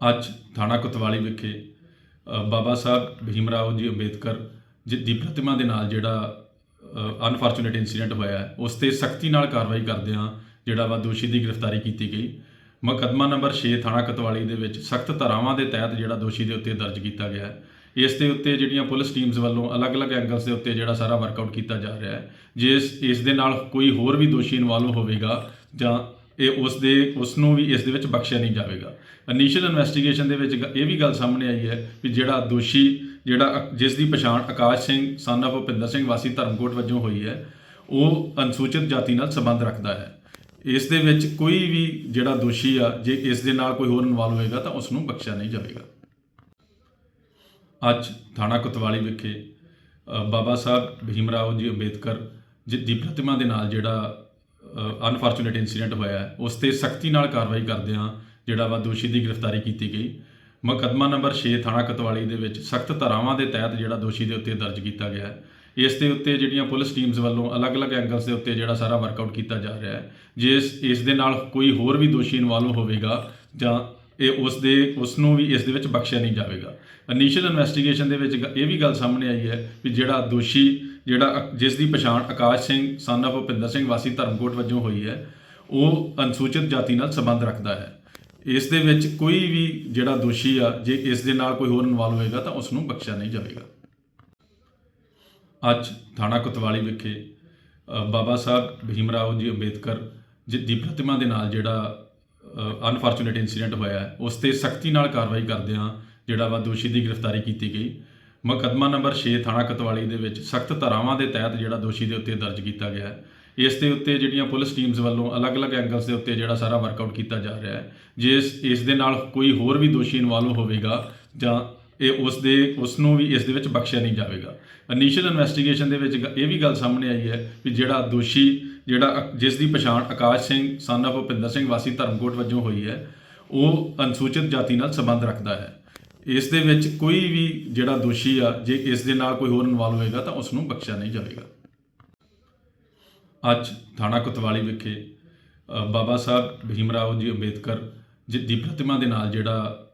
ਅੱਜ ਥਾਣਾ ਕੁਤਵਾਲੀ ਵਿਖੇ ਬਾਬਾ ਸਾਹਿਬ ਭੀਮ ਰਾਓ ਜੀ ਅੰਬੇਦਕਰ ਜੀ ਦੀ ਪ੍ਰਤਿਮਾ ਦੇ ਨਾਲ ਜਿਹੜਾ ਅਨਫੋਰਚੂਨੇਟ ਇਨਸੀਡੈਂਟ ਹੋਇਆ ਹੈ, ਉਸ ਤੇ ਸਖਤੀ ਨਾਲ ਕਾਰਵਾਈ ਕਰਦਿਆਂ ਜਿਹੜਾ ਵਾ ਦੋਸ਼ੀ ਦੀ ਗ੍ਰਿਫਤਾਰੀ ਕੀਤੀ ਗਈ। ਮੁਕੱਦਮਾ ਨੰਬਰ 6 ਥਾਣਾ ਕੋਤਵਾਲੀ ਦੇ ਵਿੱਚ ਸਖਤ ਧਾਰਾਵਾਂ ਦੇ ਤਹਿਤ ਜਿਹੜਾ ਦੋਸ਼ੀ ਦੇ ਉੱਤੇ ਦਰਜ ਕੀਤਾ ਗਿਆ ਹੈ। ਇਸ ਦੇ ਉੱਤੇ ਜਿਹੜੀਆਂ ਪੁਲਿਸ ਟੀਮਸ ਵੱਲੋਂ ਅਲੱਗ-ਅਲੱਗ ਐਂਗਲਸ ਦੇ ਉੱਤੇ ਜਿਹੜਾ ਸਾਰਾ ਵਰਕਆਊਟ ਕੀਤਾ ਜਾ ਰਿਹਾ ਹੈ। ਜੇ ਇਸ ਦੇ ਨਾਲ ਕੋਈ ਹੋਰ ਵੀ ਦੋਸ਼ੀ ਇਨਵੋਲਵ ਹੋਵੇਗਾ ਜਾਂ ਇਹ ਉਸ ਦੇ ਉਸ ਨੂੰ ਵੀ ਇਸ ਦੇ ਵਿੱਚ ਬਖਸ਼ਿਆ ਨਹੀਂ ਜਾਵੇਗਾ। ਇਨੀਸ਼ੀਅਲ ਇਨਵੈਸਟੀਗੇਸ਼ਨ ਦੇ ਵਿੱਚ ਗ- ਇਹ ਵੀ ਗੱਲ ਸਾਹਮਣੇ ਆਈ ਹੈ ਕਿ ਜਿਹੜਾ ਦੋਸ਼ੀ, ਜਿਹੜਾ ਅ- ਜਿਸ ਦੀ ਪਛਾਣ ਆਕਾਸ਼ ਸਿੰਘ ਸਨ of ਭੁਪਿੰਦਰ ਸਿੰਘ ਵਾਸੀ ਧਰਮਕੋਟ ਵਜੋਂ ਹੋਈ ਹੈ, ਉਹ ਅਨੁਸੂਚਿਤ ਜਾਤੀ ਨਾਲ ਸੰਬੰਧ ਰੱਖਦਾ ਹੈ। ਇਸ ਦੇ ਵਿੱਚ ਕੋਈ ਵੀ ਜਿਹੜਾ ਦੋਸ਼ੀ ਆ, ਜੇ ਇਸ ਦੇ ਨਾਲ ਕੋਈ ਹੋਰ ਇਨਵੋਲਵ ਹੋਏਗਾ ਤਾਂ ਉਸ ਨੂੰ ਬਖਸ਼ਿਆ ਨਹੀਂ ਜਾਵੇਗਾ। ਅੱਜ ਥਾਣਾ ਕੁਤਵਾਲੀ ਵਿਖੇ ਬਾਬਾ ਸਾਹਿਬ ਭੀਮ ਰਾਓ ਜੀ ਅੰਬੇਦਕਰ ਜੀ, ਦੀ ਪ੍ਰਤਿਮਾ ਦੇ ਨਾਲ ਜਿਹੜਾ ਅਨਫੋਰਚੂਨੇਟ ਇਨਸੀਡੈਂਟ ਹੋਇਆ ਹੈ, ਉਸ ਤੇ ਸਖਤੀ ਨਾਲ ਕਾਰਵਾਈ ਕਰਦਿਆਂ ਜਿਹੜਾ ਵਾ ਦੋਸ਼ੀ ਦੀ ਗ੍ਰਿਫਤਾਰੀ ਕੀਤੀ ਗਈ। ਮੁਕੱਦਮਾ ਨੰਬਰ 6 ਥਾਣਾ ਕਤਵਾਲੀ ਦੇ ਵਿੱਚ ਸਖਤ ਧਾਰਾਵਾਂ ਦੇ ਤਹਿਤ ਜਿਹੜਾ ਦੋਸ਼ੀ ਦੇ ਉੱਤੇ ਦਰਜ ਕੀਤਾ ਗਿਆ ਹੈ। ਇਸ ਦੇ ਉੱਤੇ ਜਿਹੜੀਆਂ ਪੁਲਿਸ ਟੀਮਸ ਵੱਲੋਂ ਅਲੱਗ-ਅਲੱਗ ਐਂਗਲਸ ਦੇ ਉੱਤੇ ਜਿਹੜਾ ਸਾਰਾ ਵਰਕਆਊਟ ਕੀਤਾ ਜਾ ਰਿਹਾ ਹੈ। ਜੇ ਇਸ ਦੇ ਨਾਲ ਕੋਈ ਹੋਰ ਵੀ ਦੋਸ਼ੀ ਇਨਵੋਲਵ ਹੋਵੇਗਾ ਜਾਂ ਇਹ ਉਸ ਦੇ ਉਸ ਨੂੰ ਵੀ ਇਸ ਦੇ ਵਿੱਚ ਬਖਸ਼ਿਆ ਨਹੀਂ ਜਾਵੇਗਾ। ਇਨੀਸ਼ੀਅਲ ਇਨਵੈਸਟੀਗੇਸ਼ਨ ਦੇ ਵਿੱਚ ਗ- ਇਹ ਵੀ ਗੱਲ ਸਾਹਮਣੇ ਆਈ ਹੈ ਕਿ ਜਿਹੜਾ ਦੋਸ਼ੀ ਜਿਹੜਾ ਅ- ਜਿਸ ਦੀ ਪਛਾਣ ਆਕਾਸ਼ ਸਿੰਘ ਸਨ of ਭੁਪਿੰਦਰ ਸਿੰਘ ਵਾਸੀ ਧਰਮਕੋਟ ਵਜੋਂ ਹੋਈ ਹੈ, ਉਹ ਅਨੁਸੂਚਿਤ ਜਾਤੀ ਨਾਲ ਸੰਬੰਧ ਰੱਖਦਾ ਹੈ। ਇਸ ਦੇ ਵਿੱਚ ਕੋਈ ਵੀ ਜਿਹੜਾ ਦੋਸ਼ੀ ਆ, ਜੇ ਇਸ ਦੇ ਨਾਲ ਕੋਈ ਹੋਰ ਇਨਵੋਲਵ ਹੋਏਗਾ, ਤਾਂ ਉਸ ਨੂੰ ਬਖਸ਼ਿਆ ਨਹੀਂ ਜਾਵੇਗਾ। ਅੱਜ ਥਾਣਾ ਕੁਤਵਾਲੀ ਵਿਖੇ ਬਾਬਾ ਸਾਹਿਬ ਭੀਮ ਰਾਓ ਜੀ ਅੰਬੇਦਕਰ ਜੀ, ਦੀ ਪ੍ਰਤਿਮਾ ਦੇ ਨਾਲ ਜਿਹੜਾ ਅਨਫੋਰਚੂਨੇਟ ਇਨਸੀਡੈਂਟ ਹੋਇਆ ਉਸ ਤੇ ਸਖਤੀ ਨਾਲ ਕਾਰਵਾਈ ਕਰਦਿਆਂ ਜਿਹੜਾ ਵਾ ਦੋਸ਼ੀ ਦੀ ਗ੍ਰਿਫਤਾਰੀ ਕੀਤੀ ਗਈ। ਮੁਕੱਦਮਾ ਨੰਬਰ 6 ਥਾਣਾ ਕਤਵਾਲੀ ਦੇ ਵਿੱਚ ਸਖਤ ਧਾਰਾਵਾਂ ਦੇ ਤਹਿਤ ਜਿਹੜਾ ਦੋਸ਼ੀ ਦੇ ਉੱਤੇ ਦਰਜ ਕੀਤਾ ਗਿਆ ਹੈ। ਇਸ ਦੇ ਉੱਤੇ ਜਿਹੜੀਆਂ ਪੁਲਿਸ ਟੀਮਸ ਵੱਲੋਂ ਅਲੱਗ-ਅਲੱਗ ਐਂਗਲਸ ਦੇ ਉੱਤੇ ਜਿਹੜਾ ਸਾਰਾ ਵਰਕਆਊਟ ਕੀਤਾ ਜਾ ਰਿਹਾ ਹੈ। ਜੇ ਇਸ ਦੇ ਨਾਲ ਕੋਈ ਹੋਰ ਵੀ ਦੋਸ਼ੀ ਇਨਵੋਲਵ ਹੋਵੇਗਾ ਜਾਂ ਇਹ ਉਸ ਦੇ, ਉਸ ਨੂੰ ਵੀ ਇਸ ਦੇ ਵਿੱਚ ਬਖਸ਼ਿਆ ਨਹੀਂ ਜਾਵੇਗਾ। ਇਨੀਸ਼ੀਅਲ ਇਨਵੈਸਟੀਗੇਸ਼ਨ ਦੇ ਵਿੱਚ ਗ- ਇਹ ਵੀ ਗੱਲ ਸਾਹਮਣੇ ਆਈ ਹੈ ਕਿ ਜਿਹੜਾ ਦੋਸ਼ੀ, ਜਿਹੜਾ ਅ- ਜਿਸ ਦੀ ਪਛਾਣ ਆਕਾਸ਼ ਸਿੰਘ ਸਨ ਆਫ ਭੁਪਿੰਦਰ ਸਿੰਘ ਵਾਸੀ ਧਰਮਕੋਟ ਵਜੋਂ ਹੋਈ ਹੈ, ਉਹ ਅਨੁਸੂਚਿਤ ਜਾਤੀ ਨਾਲ ਸੰਬੰਧ ਰੱਖਦਾ ਹੈ। ਇਸ ਦੇ ਵਿੱਚ ਕੋਈ ਵੀ ਜਿਹੜਾ ਦੋਸ਼ੀ ਆ ਜੇ ਇਸ ਦੇ ਨਾਲ ਕੋਈ ਹੋਰ ਇਨਵੋਲਵ ਹੋਏਗਾ ਤਾਂ ਉਸ ਨੂੰ ਬਖਸ਼ਿਆ ਨਹੀਂ ਜਾਵੇਗਾ। ਅੱਜ ਥਾਣਾ ਕੁਤਵਾਲੀ ਵਿਖੇ ਬਾਬਾ ਸਾਹਿਬ ਭੀਮ ਰਾਓ ਜੀ ਅੰਬੇਦਕਰ ਜੀ ਦੀ ਪ੍ਰਤਿਮਾ ਦੇ ਨਾਲ ਜਿਹੜਾ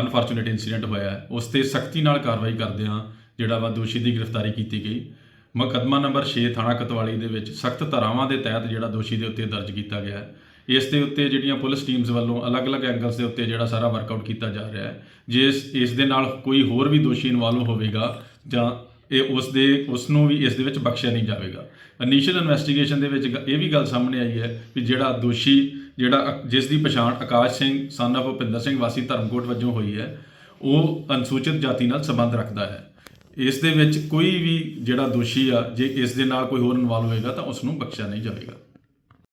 ਅਨਫੋਰਚੂਨੇਟ ਇਨਸੀਡੈਂਟ ਹੋਇਆ ਹੈ, ਉਸ ਤੇ ਸਖਤੀ ਨਾਲ ਕਾਰਵਾਈ ਕਰਦਿਆਂ ਜਿਹੜਾ ਵਾ ਦੋਸ਼ੀ ਦੀ ਗ੍ਰਿਫਤਾਰੀ ਕੀਤੀ ਗਈ। ਮੁਕੱਦਮਾ ਨੰਬਰ 6 ਥਾਣਾ ਕਤਵਾਲੀ ਦੇ ਵਿੱਚ ਸਖਤ ਧਾਰਾਵਾਂ ਦੇ ਤਹਿਤ ਜਿਹੜਾ ਦੋਸ਼ੀ ਦੇ ਉੱਤੇ ਦਰਜ ਕੀਤਾ ਗਿਆ ਹੈ ਇਸ ਦੇ ਉੱਤੇ ਜਿਹੜੀਆਂ ਪੁਲਿਸ ਟੀਮਸ ਵੱਲੋਂ ਅਲੱਗ-ਅਲੱਗ ਐਂਗਲਸ ਦੇ ਉੱਤੇ ਜਿਹੜਾ ਸਾਰਾ ਵਰਕਆਊਟ ਕੀਤਾ ਜਾ ਰਿਹਾ ਹੈ, ਜੇ ਇਸ ਇਸ ਦੇ ਨਾਲ ਕੋਈ ਹੋਰ ਵੀ ਦੋਸ਼ੀ ਇਨਵੋਲਵ ਹੋਵੇਗਾ ਜਾਂ ਇਹ ਉਸ ਦੇ, ਉਸ ਨੂੰ ਵੀ ਇਸ ਦੇ ਵਿੱਚ ਬਖਸ਼ਿਆ ਨਹੀਂ ਜਾਵੇਗਾ। ਇਨੀਸ਼ੀਅਲ ਇਨਵੈਸਟੀਗੇਸ਼ਨ ਦੇ ਵਿੱਚ ਇਹ ਵੀ ਗੱਲ ਸਾਹਮਣੇ ਆਈ ਹੈ ਕਿ ਜਿਹੜਾ ਦੋਸ਼ੀ, ਜਿਹੜਾ ਅ- ਜਿਸ ਦੀ ਪਛਾਣ ਆਕਾਸ਼ ਸਿੰਘ ਸਨ of ਭੁਪਿੰਦਰ ਸਿੰਘ ਵਾਸੀ ਧਰਮਕੋਟ ਵਜੋਂ ਹੋਈ ਹੈ, ਉਹ ਅਨੁਸੂਚਿਤ ਜਾਤੀ ਨਾਲ ਸੰਬੰਧ ਰੱਖਦਾ ਹੈ। ਇਸ ਦੇ ਵਿੱਚ ਕੋਈ ਵੀ ਜਿਹੜਾ ਦੋਸ਼ੀ ਆ, ਜੇ ਇਸ ਦੇ ਨਾਲ ਕੋਈ ਹੋਰ ਇਨਵੋਲਵ ਹੋਏਗਾ ਤਾਂ ਉਸ ਨੂੰ ਬਖਸ਼ਿਆ ਨਹੀਂ ਜਾਵੇਗਾ।